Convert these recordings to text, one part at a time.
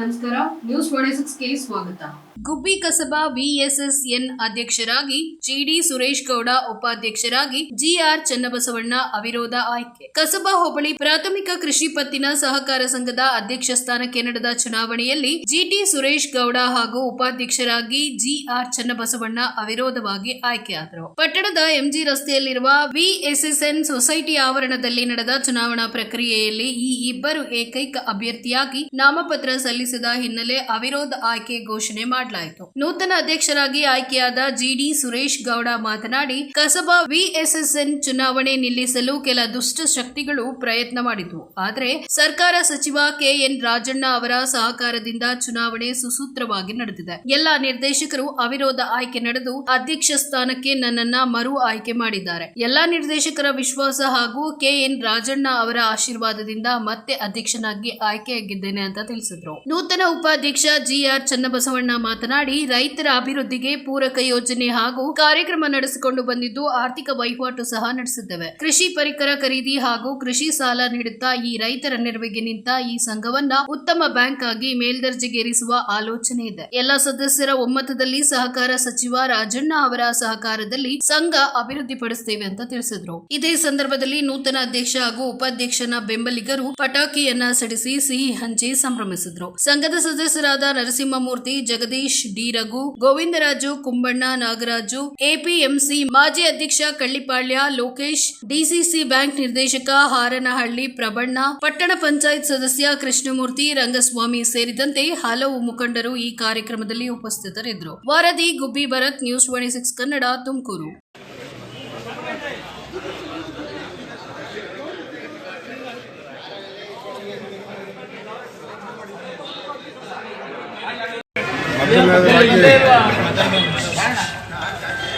ನಮಸ್ಕಾರ ನ್ಯೂಸ್ ಸಿಕ್ಸ್ಗೆ ಸ್ವಾಗತ. ಗುಬ್ಬಿ ಕಸಬಾ ವಿಎಸ್ಎಸ್ಎನ್ ಅಧ್ಯಕ್ಷರಾಗಿ ಜಿಡಿ ಸುರೇಶ್ ಗೌಡ, ಉಪಾಧ್ಯಕ್ಷರಾಗಿ ಜಿಆರ್ ಚನ್ನಬಸವಣ್ಣ ಅವಿರೋಧ ಆಯ್ಕೆ. ಕಸಬಾ ಹೋಬಳಿ ಪ್ರಾಥಮಿಕ ಕೃಷಿ ಪತ್ತಿನ ಸಹಕಾರ ಸಂಘದ ಅಧ್ಯಕ್ಷ ಸ್ಥಾನಕ್ಕೆ ನಡೆದ ಚುನಾವಣೆಯಲ್ಲಿ ಜಿಟಿ ಸುರೇಶ್ ಗೌಡ ಹಾಗೂ ಉಪಾಧ್ಯಕ್ಷರಾಗಿ ಜಿಆರ್ ಚನ್ನಬಸವಣ್ಣ ಅವಿರೋಧವಾಗಿ ಆಯ್ಕೆಯಾದರು. ಪಟ್ಟಣದ ಎಂಜಿ ರಸ್ತೆಯಲ್ಲಿರುವ ವಿಎಸ್ಎಸ್ಎನ್ ಸೊಸೈಟಿ ಆವರಣದಲ್ಲಿ ನಡೆದ ಚುನಾವಣಾ ಪ್ರಕ್ರಿಯೆಯಲ್ಲಿ ಈ ಇಬ್ಬರು ಏಕೈಕ ಅಭ್ಯರ್ಥಿಯಾಗಿ ನಾಮಪತ್ರ ಸಲ್ಲಿಸಿದ ಹಿನ್ನೆಲೆ ಅವಿರೋಧ ಆಯ್ಕೆ ಘೋಷಣೆ ಮಾಡಲಾಯಿತು. ನೂತನ ಅಧ್ಯಕ್ಷರಾಗಿ ಆಯ್ಕೆಯಾದ ಜಿಡಿ ಸುರೇಶ್ ಗೌಡ ಮಾತನಾಡಿ, ಕಸಬಾ ವಿಎಸ್ಎಸ್ಎನ್ ಚುನಾವಣೆ ನಿಲ್ಲಿಸಲು ಕೆಲ ದುಷ್ಟ ಶಕ್ತಿಗಳು ಪ್ರಯತ್ನ ಮಾಡಿದ್ವು. ಆದರೆ ಸರ್ಕಾರ ಸಚಿವ ಕೆಎನ್ ರಾಜಣ್ಣ ಅವರ ಸಹಕಾರದಿಂದ ಚುನಾವಣೆ ಸುಸೂತ್ರವಾಗಿ ನಡೆದಿದೆ. ಎಲ್ಲ ನಿರ್ದೇಶಕರು ಅವಿರೋಧ ಆಯ್ಕೆ ನಡೆದು ಅಧ್ಯಕ್ಷ ಸ್ಥಾನಕ್ಕೆ ನನ್ನನ್ನ ಮರು ಆಯ್ಕೆ ಮಾಡಿದ್ದಾರೆ. ಎಲ್ಲಾ ನಿರ್ದೇಶಕರ ವಿಶ್ವಾಸ ಹಾಗೂ ಕೆಎನ್ ರಾಜಣ್ಣ ಅವರ ಆಶೀರ್ವಾದದಿಂದ ಮತ್ತೆ ಅಧ್ಯಕ್ಷನಾಗಿ ಆಯ್ಕೆಯಾಗಿದ್ದೇನೆ ಅಂತ ತಿಳಿಸಿದ್ರು. ನೂತನ ಉಪಾಧ್ಯಕ್ಷ ಜಿಆರ್ ಚನ್ನಬಸವಣ್ಣ ಮಾತನಾಡಿ, ರೈತರ ಅಭಿವೃದ್ಧಿಗೆ ಪೂರಕ ಯೋಜನೆ ಹಾಗೂ ಕಾರ್ಯಕ್ರಮ ನಡೆಸಿಕೊಂಡು ಬಂದಿದ್ದು ಆರ್ಥಿಕ ವಹಿವಾಟು ಸಹ ನಡೆಸಿದ್ದೇವೆ. ಕೃಷಿ ಪರಿಕರ ಖರೀದಿ ಹಾಗೂ ಕೃಷಿ ಸಾಲ ನೀಡುತ್ತಾ ಈ ರೈತರ ನೆರವಿಗೆ ನಿಂತ ಈ ಸಂಘವನ್ನ ಉತ್ತಮ ಬ್ಯಾಂಕ್ ಆಗಿ ಮೇಲ್ದರ್ಜೆಗೇರಿಸುವ ಆಲೋಚನೆ ಇದೆ. ಎಲ್ಲ ಸದಸ್ಯರ ಒಮ್ಮತದಲ್ಲಿ ಸಹಕಾರ ಸಚಿವ ರಾಜಣ್ಣ ಅವರ ಸಹಕಾರದಲ್ಲಿ ಸಂಘ ಅಭಿವೃದ್ಧಿಪಡಿಸುತ್ತೇವೆ ಅಂತ ತಿಳಿಸಿದ್ರು. ಇದೇ ಸಂದರ್ಭದಲ್ಲಿ ನೂತನ ಅಧ್ಯಕ್ಷ ಹಾಗೂ ಉಪಾಧ್ಯಕ್ಷನ ಬೆಂಬಲಿಗರು ಪಟಾಕಿಯನ್ನ ಸಡಿಸಿ ಸಿಹಿ ಹಂಚಿ ಸಂಭ್ರಮಿಸಿದ್ರು. ಸಂಘದ ಸದಸ್ಯರಾದ ನರಸಿಂಹಮೂರ್ತಿ, ಜಗದೀಶ್, ಡಿ. ರಘು, ಗೋವಿಂದರಾಜು, ಕುಂಬಣ್ಣ, ನಾಗರಾಜು, ಎಪಿಎಂಸಿ ಮಾಜಿ ಅಧ್ಯಕ್ಷ ಕಳ್ಳಿಪಾಳ್ಯ, ಲೋಕೇಶ್, ಡಿಸಿಸಿ ಬ್ಯಾಂಕ್ ನಿರ್ದೇಶಕ ಹಾರನಹಳ್ಳಿ, ಪ್ರಬಣ್ಣ, ಪಟ್ಟಣ ಪಂಚಾಯತ್ ಸದಸ್ಯ ಕೃಷ್ಣಮೂರ್ತಿ, ರಂಗಸ್ವಾಮಿ ಸೇರಿದಂತೆ ಹಲವು ಮುಖಂಡರು ಈ ಕಾರ್ಯಕ್ರಮದಲ್ಲಿ ಉಪಸ್ಥಿತರಿದ್ದರು. ವರದಿ, Gubbi Bharat, news twenty six Kannada, Tumakuru.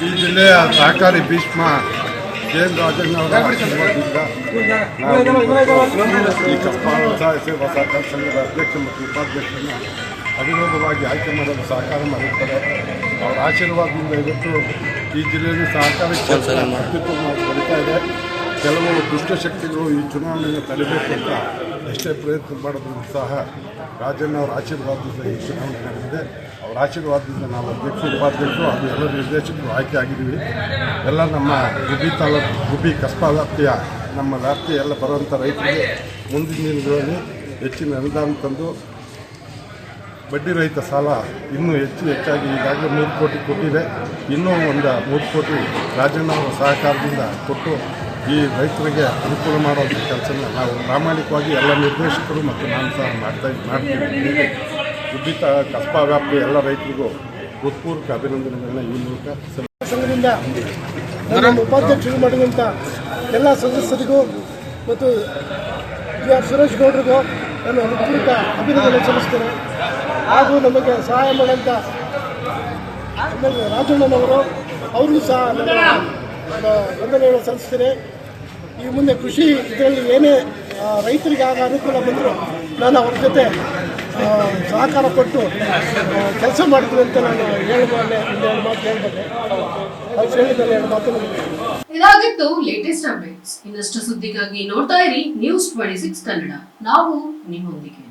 ಈ ಜಿಲ್ಲೆಯ ಸಹಕಾರಿ ಭೀಷ್ಮ ಜಯನ್ ರಾಜಣ್ಣ ಅವರ ಆಶೀರ್ವಾದದಿಂದ ನಾವು ಈ ಕಪ್ಪ ವ್ಯವಸಾಯ ಸೇವಾ ಸಹಕಾರ ಸಂಘದ ಅಧ್ಯಕ್ಷ ಮತ್ತು ಉಪಾಧ್ಯಕ್ಷರನ್ನ ಅವಿರೋಧವಾಗಿ ಆಯ್ಕೆ ಮಾಡಲು ಸಹಕಾರ ಮಾಡಿರ್ತಾರೆ ಅವರ ಆಶೀರ್ವಾದದಿಂದ ಇವತ್ತು ಈ ಜಿಲ್ಲೆಯಲ್ಲಿ ಸಹಕಾರಿ ಕೆಲಸ ಅತ್ಯುತ್ತಮ ಬೆಳೀತಾ ಇದೆ ಕೆಲವು ದುಷ್ಟಶಕ್ತಿಗಳು ಈ ಚುನಾವಣೆಯನ್ನು ತಡೆಬೇಕು ಅಂತ ಎಷ್ಟೇ ಪ್ರಯತ್ನ ಮಾಡಿದ್ರು ಸಹ ರಾಜಣ್ಣ ಅವರ ಆಶೀರ್ವಾದದಿಂದ ಈ ಚುನಾವಣೆ ನಡೆದಿದೆ ಅವರ ಆಶೀರ್ವಾದದಿಂದ ನಾವು ಅಧ್ಯಕ್ಷ, ಉಪಾಧ್ಯಕ್ಷರು ಹಾಗೂ ಎಲ್ಲ ನಿರ್ದೇಶಕರು ಆಯ್ಕೆ ಆಗಿದ್ದೀವಿ. ಎಲ್ಲ ನಮ್ಮ ಗುಬ್ಬಿ ತಾಲೂಕು, ಗುಬ್ಬಿ ಕಸ್ಬಾ ವ್ಯಾಪ್ತಿಯ ನಮ್ಮ ವ್ಯಾಪ್ತಿ ಎಲ್ಲ ಬರುವಂಥ ರೈತರಿಗೆ ಮುಂದಿನ ದಿನಗಳಲ್ಲಿ ಹೆಚ್ಚಿನ ಅನುದಾನ ತಂದು ಬಡ್ಡಿ ರಹಿತ ಸಾಲ ಇನ್ನೂ ಹೆಚ್ಚು ಹೆಚ್ಚಾಗಿ ಈಗಾಗಲೇ ಮೂರು ಕೋಟಿ ಕೊಟ್ಟಿದೆ. ಇನ್ನೂ ಒಂದು ಮೂರು ಕೋಟಿ ರಾಜಣ್ಣ ಸಹಕಾರದಿಂದ ಕೊಟ್ಟು ಈ ರೈತರಿಗೆ ಅನುಕೂಲ ಮಾಡುವಂಥ ಕೆಲಸನ ನಾವು ಪ್ರಾಮಾಣಿಕವಾಗಿ ಎಲ್ಲ ನಿರ್ದೇಶಕರು ಮತ್ತು ನಾನು ಸಹ ಮಾಡ್ತಾ ಮಾಡ್ತೀವಿ. ಉದ್ದಿತ ಕಸ್ಬಾ ವ್ಯಾಪ್ತಿ ಎಲ್ಲ ರೈತರಿಗೂ ಹೃತ್ಪೂರ್ವಕ ಅಭಿನಂದನೆಗಳನ್ನ ಈ ಮೂಲಕ. ಸಂಘದಿಂದ ನಮ್ಮ ಉಪಾಧ್ಯಕ್ಷರು ಮಾಡಿದಂಥ ಎಲ್ಲ ಸದಸ್ಯರಿಗೂ ಮತ್ತು ಜಿ ಆರ್ ಸುರೇಶ್ ಗೌಡರಿಗೂ ನಾನು ಹೃತ್ಪೂರ್ವಕ ಅಭಿನಂದನೆ ಸಲ್ಲಿಸ್ತೇನೆ ಹಾಗೂ ನಮಗೆ ಸಹಾಯ ಮಾಡೋಂಥ ರಾಜಣ್ಣನವರು, ಅವ್ರಿಗೂ ಸಹ ವಂದನೆಗಳನ್ನು ಸಲ್ಲಿಸ್ತೇನೆ ಈ ಮುಂದೆ ಕೃಷಿ ಇದರಲ್ಲಿ ಏನೇ ರೈತರಿಗೆ ಆಗ ಅನುಕೂಲ ಬಂದರೂ ನಾನು ಅವ್ರ ಜೊತೆ ಸಹಕಾರ ಕೊಟ್ಟು ಕೆಲಸ ಮಾಡಿದ್ರು ಅಂತ ನಾನು ಇದಾಗಿತ್ತು ಲೇಟೆಸ್ಟ್ ಅಪ್ಡೇಟ್ಸ್ ಇನ್ನಷ್ಟು ಸುದ್ದಿಗಾಗಿ ನೋಡ್ತಾ ಇರಿ ನ್ಯೂಸ್ ಟ್ವೆಂಟಿ ಸಿಕ್ಸ್ ಕನ್ನಡ. ನಾವು ನಿಮ್ಮೊಂದಿಗೆ.